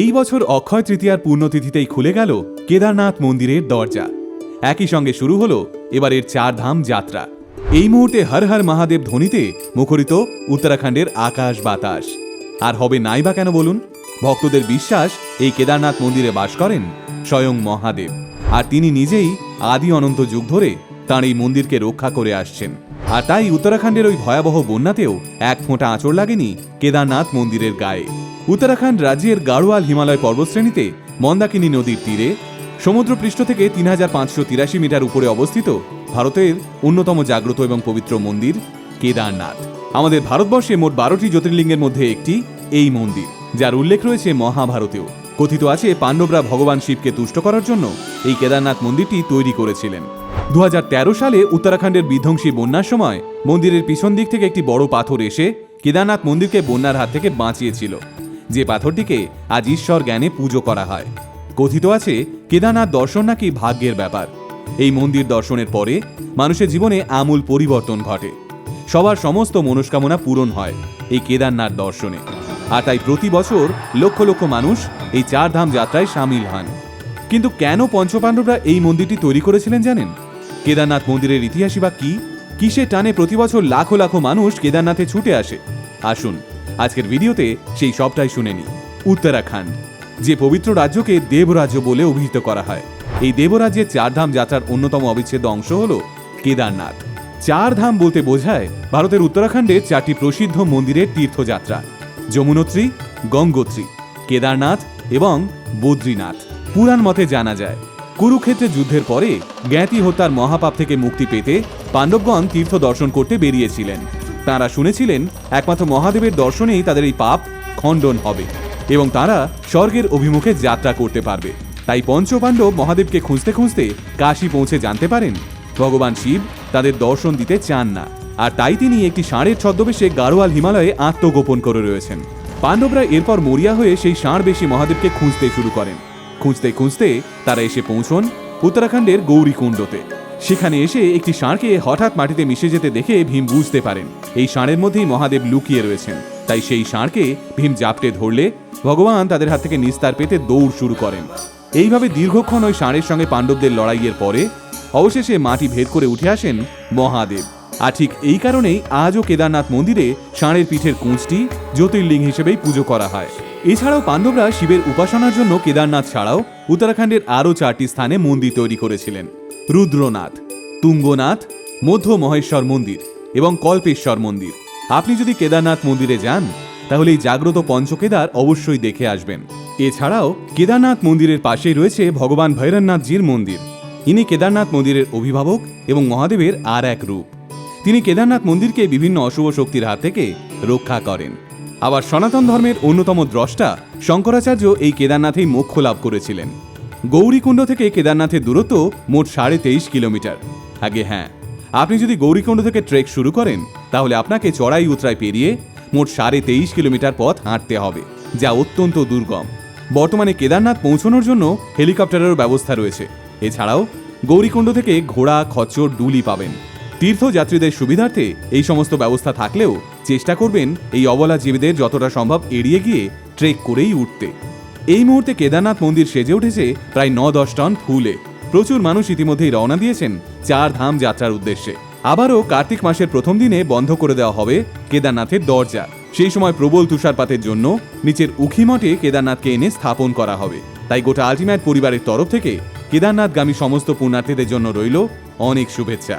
এই বছর অক্ষয় তৃতীয়ার পূর্ণতিথিতেই খুলে গেল কেদারনাথ মন্দিরের দরজা। একই সঙ্গে শুরু হলো এবারের চার ধাম যাত্রা। এই মুহূর্তে হর হর মহাদেব ধ্বনিতে মুখরিত উত্তরাখণ্ডের আকাশ বাতাস। আর হবে নাই বা কেন বলুন? ভক্তদের বিশ্বাস এই কেদারনাথ মন্দিরে বাস করেন স্বয়ং মহাদেব। আর তিনি নিজেই আদি অনন্ত যুগ ধরে তাঁর এই মন্দিরকে রক্ষা করে আসছেন। আর তাই উত্তরাখণ্ডের ওই ভয়াবহ বন্যাতেও এক ফোঁটা আঁচড় লাগেনি কেদারনাথ মন্দিরের গায়ে। উত্তরাখণ্ড রাজ্যের গাড়োয়াল হিমালয় পর্বতশ্রেণীতে মন্দাকিনী নদীর তীরে সমুদ্রপৃষ্ঠ থেকে তিন হাজার পাঁচশো তিরাশি মিটার উপরে অবস্থিত ভারতের অন্যতম জাগ্রত এবং পবিত্র মন্দির কেদারনাথ। আমাদের ভারতবর্ষে মোট বারোটি জ্যোতির্লিঙ্গের মধ্যে একটি এই মন্দির, যার উল্লেখ রয়েছে মহাভারতেও। কথিত আছে, পাণ্ডবরা ভগবান শিবকে তুষ্ট করার জন্য এই কেদারনাথ মন্দিরটি তৈরি করেছিলেন। দু হাজার তেরো সালে উত্তরাখণ্ডের বিধ্বংসী বন্যার সময় মন্দিরের পিছন দিক থেকে একটি বড় পাথর এসে কেদারনাথ মন্দিরকে বন্যার হাত থেকে বাঁচিয়েছিল। যে পাথরটিকে আজ ঈশ্বর জ্ঞানে পুজো করা হয়। কথিত আছে, কেদারনাথ দর্শন নাকি ভাগ্যের ব্যাপার। এই মন্দির দর্শনের পরে মানুষের জীবনে আমূল পরিবর্তন ঘটে। সবার সমস্ত মনস্কামনা পূরণ হয় এই কেদারনাথ দর্শনে। আর তাই প্রতি বছর লক্ষ লক্ষ মানুষ এই চার ধাম যাত্রায় সামিল হন। কিন্তু কেন পঞ্চপাণ্ডবরা এই মন্দিরটি তৈরি করেছিলেন জানেন? কেদারনাথ মন্দিরের ইতিহাসই বা কি? কিসে টানে প্রতি বছর লাখো লাখো মানুষ কেদারনাথে ছুটে আসে? আসুন আজকের ভিডিওতে সেই সবটাই শুনে নি উত্তরাখণ্ড, যে পবিত্র রাজ্যকে দেবরাজ্য বলে অভিহিত করা হয়। এই দেবরাজ্যের চারধাম যাত্রার অন্যতম অবিচ্ছেদ্য অংশ হল কেদারনাথ। চার ধাম বলতে বোঝায় ভারতের উত্তরাখণ্ডে চারটি প্রসিদ্ধ মন্দিরের তীর্থযাত্রা, যমুনোত্রী, গঙ্গোত্রী, কেদারনাথ এবং বদ্রীনাথ। পুরাণ মতে জানা যায় কুরুক্ষেত্রে যুদ্ধের পরে জ্ঞাতি হত্যার মহাপাপ থেকে মুক্তি পেতে পাণ্ডবগণ তীর্থ দর্শন করতে বেরিয়েছিলেন। তাঁরা শুনেছিলেন একমাত্র মহাদেবের দর্শনেই তাদের এই পাপ খণ্ডন হবে এবং তারা স্বর্গের অভিমুখে যাত্রা করতে পারবে। তাই পঞ্চপাণ্ডব মহাদেবকে খুঁজতে খুঁজতে কাশী পৌঁছে জানতে পারেন, ভগবান শিব তাদের দর্শন দিতে চান না। আর তাই তিনি একটি ষাঁড়ের ছদ্মবেশে গাড়োয়াল হিমালয়ে আত্মগোপন করে রয়েছেন। পাণ্ডবরা এরপর মরিয়া হয়ে সেই ষাঁড় বেশি মহাদেবকে খুঁজতে শুরু করেন। খুঁজতে খুঁজতে তারা এসে পৌঁছন উত্তরাখণ্ডের গৌরীকুণ্ডতে। সেখানে এসে একটি ষাঁড়কে হঠাৎ মাটিতে মিশে যেতে দেখে ভীম বুঝতে পারেন, এই ষাঁড়ের মধ্যেই মহাদেব লুকিয়ে রয়েছেন। তাই সেই ষাঁড়কে ভীম জাপটে ধরলে, ভগবান তাদের হাত থেকে নিস্তার পেতে দৌড় শুরু করেন। এইভাবে দীর্ঘক্ষণ ওই ষাঁড়ের সঙ্গে পাণ্ডবদের লড়াইয়ের পরে, অবশেষে মাটি ভেদ করে উঠে আসেন মহাদেব। আর ঠিক এই কারণেই আজও কেদারনাথ মন্দিরে ষাঁড়ের পিঠের কুঁচটি, জ্যোতির্লিঙ্গ হিসেবেই পুজো করা হয়। এছাড়াও পাণ্ডবরা শিবের উপাসনার জন্য কেদারনাথ ছাড়াও উত্তরাখণ্ডের আরও চারটি স্থানে মন্দির তৈরি করেছিলেন। রুদ্রনাথ, তুঙ্গনাথ, মধ্য মহেশ্বর মন্দির এবং কল্পেশ্বর মন্দির। আপনি যদি কেদারনাথ মন্দিরে যান, তাহলে এই জাগ্রত পঞ্চকেদার অবশ্যই দেখে আসবেন। এছাড়াও কেদারনাথ মন্দিরের পাশেই রয়েছে ভগবান ভৈরবনাথজির মন্দির। ইনি কেদারনাথ মন্দিরের অভিভাবক এবং মহাদেবের আর এক রূপ। তিনি কেদারনাথ মন্দিরকে বিভিন্ন অশুভ শক্তির হাত থেকে রক্ষা করেন। আবার সনাতন ধর্মের অন্যতম দ্রষ্টা শঙ্করাচার্য এই কেদারনাথেই মোক্ষ লাভ করেছিলেন। গৌরীকুণ্ড থেকে কেদারনাথের দূরত্ব মোট সাড়ে তেইশ কিলোমিটার। আগে হ্যাঁ আপনি যদি গৌরীকুণ্ড থেকে ট্রেক শুরু করেন, তাহলে আপনাকে চড়াই উতরাই পেরিয়ে মোট সাড়ে তেইশ কিলোমিটার পথ হাঁটতে হবে, যা অত্যন্ত দুর্গম। বর্তমানে কেদারনাথ পৌঁছানোর জন্য হেলিকপ্টারেরও ব্যবস্থা রয়েছে। এছাড়াও গৌরীকুণ্ড থেকে ঘোড়া, খচ্চর, ডুলি পাবেন। তীর্থযাত্রীদের সুবিধার্থে এই সমস্ত ব্যবস্থা থাকলেও চেষ্টা করবেন এই অবলা জীবীদের যতটা সম্ভব এড়িয়ে গিয়ে ট্রেক করেই উঠতে। এই মুহূর্তে কেদারনাথ মন্দির সেজে উঠেছে প্রায় ন দশ টন ফুলে। প্রচুর মানুষ ইতিমধ্যেই রওনা দিয়েছেন চার ধাম যাত্রার উদ্দেশ্যে। আবারও কার্তিক মাসের প্রথম দিনে বন্ধ করে দেওয়া হবে কেদারনাথের দরজা। সেই সময় প্রবল তুষারপাতের জন্য নিচের উখিমঠে কেদারনাথকে এনে স্থাপন করা হবে। তাই গোটা আলটিমেট পরিবারের তরফ থেকে কেদারনাথগামী সমস্ত পুণ্যার্থীদের জন্য রইল অনেক শুভেচ্ছা।